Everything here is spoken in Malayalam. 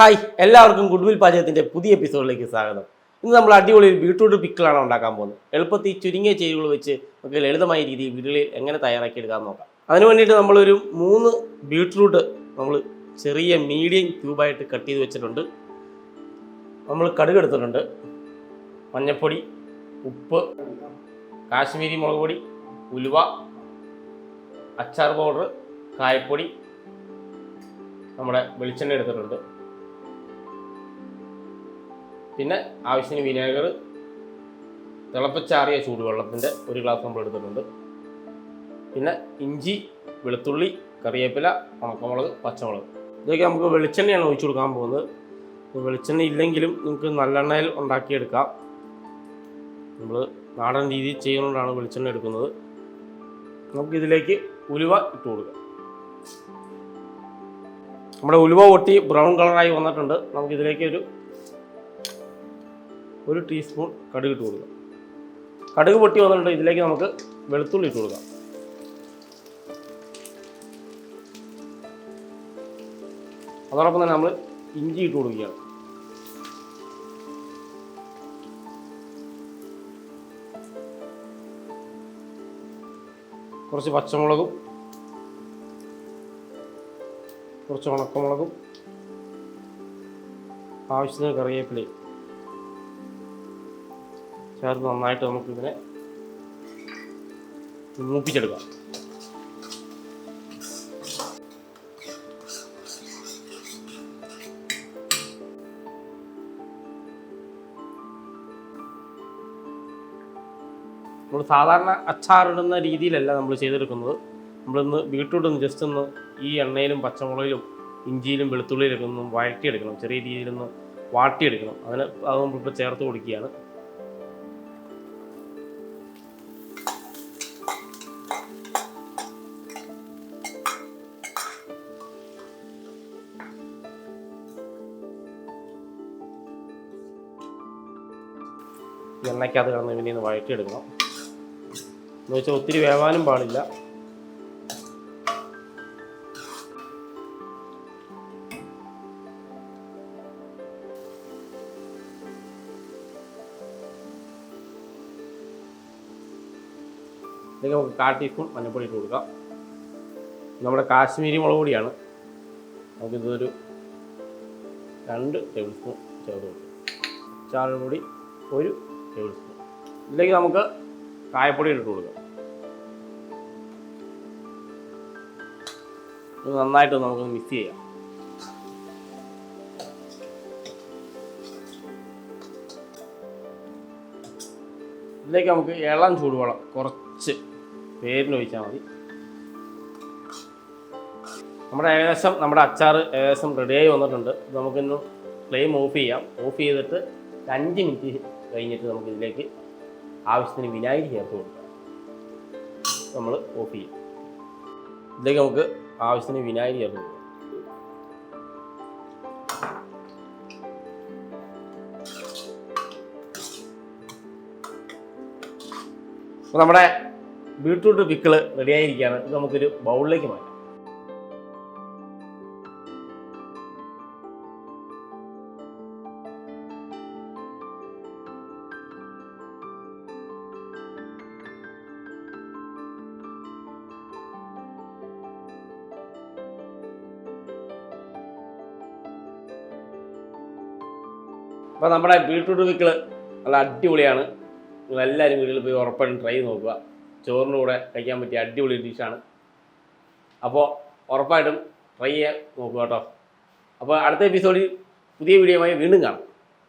ഹായ് എല്ലാവർക്കും ഗുഡ്വിൽ പാചകത്തിന്റെ പുതിയ എപ്പിസോഡിലേക്ക് സ്വാഗതം. ഇന്ന് നമ്മൾ അടിപൊളി ബീട്രൂട്ട് പിക്കിളാണ് ഉണ്ടാക്കാൻ പോകുന്നത്. എളുപ്പത്തിൽ ചുരുങ്ങിയ ചേരുവകൾ വെച്ച് നമുക്ക് ലളിതമായ രീതിയിൽ വീടുകളിൽ എങ്ങനെ തയ്യാറാക്കി എടുക്കാൻ നോക്കാം. അതിന് വേണ്ടിയിട്ട് നമ്മളൊരു മൂന്ന് ബീട്രൂട്ട് നമ്മൾ ചെറിയ മീഡിയം ക്യൂബായിട്ട് കട്ട് ചെയ്ത് വെച്ചിട്ടുണ്ട്. നമ്മൾ കടുക് എടുത്തിട്ടുണ്ട്. മഞ്ഞൾപ്പൊടി ഉപ്പ് കാശ്മീരി മുളക് പൊടി ഉലുവ അച്ചാർ പൗഡർ കായപ്പൊടി നമ്മുടെ വെളിച്ചെണ്ണ എടുത്തിട്ടുണ്ട്. പിന്നെ ആവശ്യത്തിന് വിനേഗർ തിളപ്പിച്ചാറിയ ചൂടുവെള്ളത്തിന്റെ ഒരു ഗ്ലാസ് നമ്മൾ എടുത്തിട്ടുണ്ട്. പിന്നെ ഇഞ്ചി വെളുത്തുള്ളി കറിവേപ്പില ഉണക്കമുളക് പച്ചമുളക്. ഇതൊക്കെ നമുക്ക് വെളിച്ചെണ്ണയാണ് ഒഴിച്ചു കൊടുക്കാൻ പോകുന്നത്. വെളിച്ചെണ്ണ ഇല്ലെങ്കിലും നിങ്ങൾക്ക് നല്ലെണ്ണയിൽ ഉണ്ടാക്കിയെടുക്കാം. നമ്മൾ നാടൻ രീതിയിൽ ചെയ്യുന്നതുകൊണ്ടാണ് വെളിച്ചെണ്ണ എടുക്കുന്നത്. നമുക്കിതിലേക്ക് ഉലുവ ഇട്ട് കൊടുക്കാം. നമ്മുടെ ഉലുവ പൊട്ടി ബ്രൗൺ കളറായി വന്നിട്ടുണ്ട്. നമുക്കിതിലേക്ക് ഒരു ഒരു ടീസ്പൂൺ കടുക് ഇട്ട് കൊടുക്കാം കടുക് പൊട്ടി വന്നിട്ടുണ്ട് ഇതിലേക്ക് നമുക്ക് വെളുത്തുള്ളി ഇട്ട് കൊടുക്കാം. അതോടൊപ്പം തന്നെ നമ്മൾ ഇഞ്ചി ഇട്ട് കൊടുക്കുകയാണ്. കുറച്ച് പച്ചമുളകും കുറച്ച് ഉണക്കമുളകും ആവശ്യത്തിന് കറിവേപ്പിലയും ചേർത്ത് നന്നായിട്ട് നമുക്കിതിനെ മൂപ്പിച്ചെടുക്കാം. നമ്മൾ സാധാരണ അച്ചാറിടുന്ന രീതിയിലല്ല നമ്മൾ ചെയ്തെടുക്കുന്നത്. നമ്മളിന്ന് ബീട്രൂട്ട് ഒന്ന് ജസ്റ്റ് ഒന്ന് ഈ എണ്ണയിലും പച്ചമുളകിലും ഇഞ്ചിയിലും വെളുത്തുള്ളിയിലൊക്കെ ഒന്ന് വഴറ്റിയെടുക്കണം. ചെറിയ രീതിയിലൊന്ന് വാട്ടിയെടുക്കണം. അതിന് അത് നമ്മളിപ്പോൾ ചേർത്ത് കൊടുക്കുകയാണ്. എണ്ണയ്ക്കകത്ത് കിടന്ന് ഇതിനെ ഒന്ന് വഴറ്റിയെടുക്കണം. എന്ന് വെച്ചാൽ ഒത്തിരി വേവാനും പാടില്ല. ഇതിലേക്ക് നമുക്ക് കാ ടീസ്പൂൺ മഞ്ഞൾപ്പൊടി ഇട്ട് കൊടുക്കാം. നമ്മുടെ കാശ്മീരി മുളക് പൊടിയാണ്. നമുക്കിതൊരു രണ്ട് ടേബിൾ സ്പൂൺ ചേർത്ത് കൊടുക്കാം. ചാറുപൊടി ഒരു ടേബിൾ സ്പൂൺ ഇതിലേക്ക് നമുക്ക് കായപ്പൊടി ഇട്ട് കൊടുക്കാം. ഇത് നന്നായിട്ട് നമുക്ക് മിക്സ് ചെയ്യാം. ഇതിലേക്ക് നമുക്ക് ഇളം ചൂടുവെള്ളം കുറച്ച് പേരിന് ഒഴിച്ചാൽ മതി. നമ്മുടെ ഏകദേശം നമ്മുടെ അച്ചാർ ഏകദേശം റെഡിയായി വന്നിട്ടുണ്ട്. നമുക്കിന്ന് ഫ്ലെയിം ഓഫ് ചെയ്യാം. ഓഫ് ചെയ്തിട്ട് അഞ്ച് മിനിറ്റ് കഴിഞ്ഞിട്ട് നമുക്ക് ഇതിലേക്ക് ആവശ്യത്തിന് വിനാഗിരി ചേർത്ത് കൊടുക്കാം. നമ്മൾ ഓഫ് ചെയ്യും. ഇതിലേക്ക് നമുക്ക് ആവശ്യത്തിന് വിനാഗിരി ചേർത്ത് കൊടുക്കാം. അപ്പോൾ നമ്മുടെ ബീട്രൂട്ട് പിക്കിൾ റെഡിയായിരിക്കുകയാണ് ഇത് നമുക്കൊരു ബൗളിലേക്ക് മാറ്റാം. അപ്പോൾ നമ്മുടെ ബീട്രൂട്ട് പിക്കിൾ നല്ല അടിപൊളിയാണ്. നിങ്ങളെല്ലാവരും വീട്ടിൽ പോയി ഉറപ്പായിട്ടും ട്രൈ നോക്കുക. ചോറിന്റെ കൂടെ കഴിക്കാൻ പറ്റിയ അടിപൊളി ഡിഷാണ് അപ്പോൾ ഉറപ്പായിട്ടും ട്രൈ ചെയ്യാൻ നോക്കുക കേട്ടോ. അപ്പോൾ അടുത്ത എപ്പിസോഡിൽ പുതിയ വീഡിയോയുമായി വീണ്ടും കാണാം.